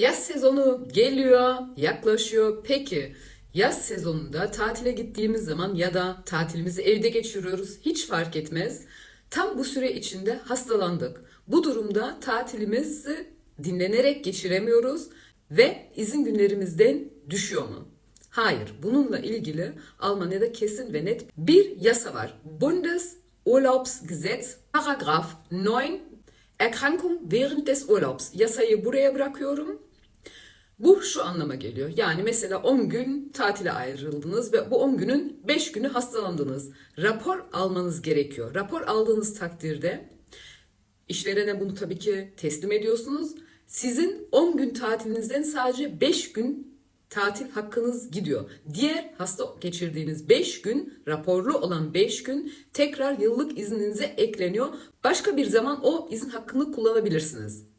Yaz sezonu geliyor, yaklaşıyor. Peki yaz sezonunda tatile gittiğimiz zaman ya da tatilimizi evde geçiriyoruz hiç fark etmez. Tam bu süre içinde hastalandık. Bu durumda tatilimizi dinlenerek geçiremiyoruz ve izin günlerimizden düşüyor mu? Hayır, bununla ilgili Almanya'da kesin ve net bir yasa var. Bundesurlaubsgesetz, Paragraph 9, Erkrankung während des Urlaubs. Yasayı buraya bırakıyorum. Bu şu anlama geliyor. Yani mesela 10 gün tatile ayrıldınız ve bu 10 günün 5 günü hastalandınız. Rapor almanız gerekiyor. Rapor aldığınız takdirde işverene bunu tabii ki teslim ediyorsunuz. Sizin 10 gün tatilinizden sadece 5 gün tatil hakkınız gidiyor. Diğer hasta geçirdiğiniz 5 gün, raporlu olan 5 gün tekrar yıllık izninize ekleniyor. Başka bir zaman o izin hakkını kullanabilirsiniz.